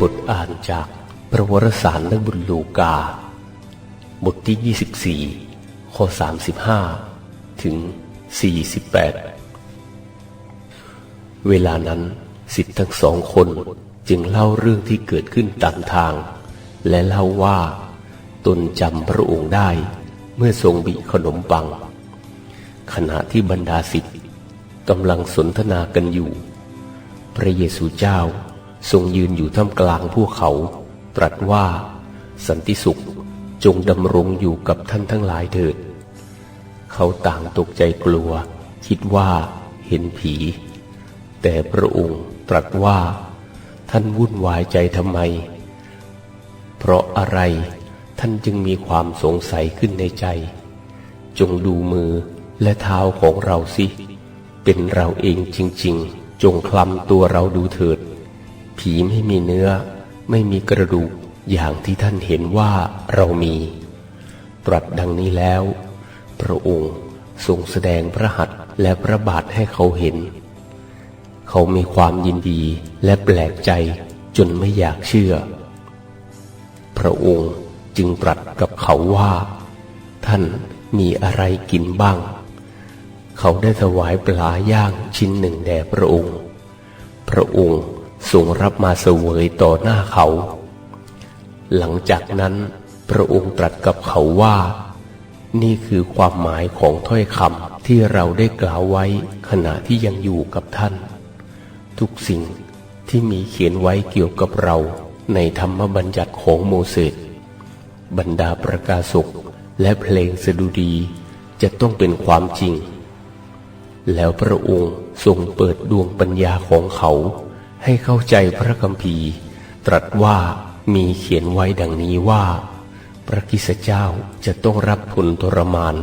บทอ่านจากพระวรสารและบุญลูกา บทที่ 24 ข้อ 35 ถึง 48 เวลานั้นสิทธิ์ทั้งสองคนจึงเล่าเรื่องที่เกิดขึ้นตามทาง และเล่าว่า ตนจำพระองค์ได้เมื่อทรงบิขนมปัง ขณะที่บรรดาสิทธิ์กำลังสนทนากันอยู่ พระเยซูเจ้า ทรงยืนอยู่ท่ามกลางพวกเขา ตรัสว่า สันติสุขจงดำรงอยู่กับท่านทั้งหลายเถิด เขาต่างตกใจกลัว คิดว่าเห็นผี แต่พระองค์ตรัสว่า ท่านวุ่นวายใจทำไม เพราะอะไรท่านจึงมีความสงสัยขึ้นในใจ จงดูมือและเท้าของเราสิ เป็นเราเองจริง ๆ จงคลำตัวเราดูเถิด ผีไม่มีเนื้อ ไม่มีกระดูกอย่างที่ท่านเห็นว่าเรามี ตรัสดังนี้แล้ว พระองค์ทรงแสดงพระหัตถ์และพระบาทให้เขาเห็น เขามีความยินดีและแปลกใจจนไม่อยากเชื่อ พระองค์จึงตรัสกับเขาว่า ท่านมีอะไรกินบ้าง เขาได้ถวายปลาย่างชิ้นหนึ่งแด่พระองค์ พระองค์ ทรงรับมาเสวยต่อหน้าเขา หลังจากนั้นพระองค์ตรัสกับเขาว่า นี่คือความหมายของถ้อยคำที่เราได้กล่าวไว้ขณะที่ยังอยู่กับท่าน ทุกสิ่งที่มีเขียนไว้เกี่ยวกับเราในธรรมบัญญัติของโมเสสบรรดาประกาศกและเพลงสดุดีจะต้องเป็นความจริง แล้วพระองค์ทรงเปิดดวงปัญญาของเขา ให้เข้าใจพระคัมภีร์ ตรัสว่ามีเขียนไว้ดังนี้ว่า พระกิสเจ้าจะต้องรับผลทรมาน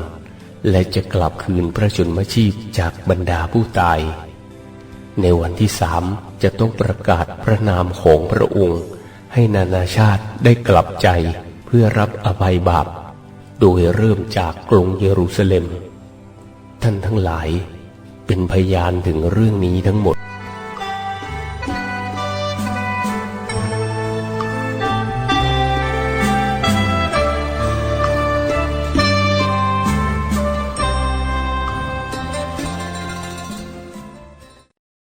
และจะกลับคืนพระชนมชีพจากบรรดาผู้ตาย ในวันที่สามจะต้องประกาศพระนามของพระองค์ ให้นานาชาติได้กลับใจเพื่อรับอภัยบาป โดยเริ่มจากกรุงเยรูซาเล็ม ท่านทั้งหลายเป็นพยานถึงเรื่องนี้ทั้งหมด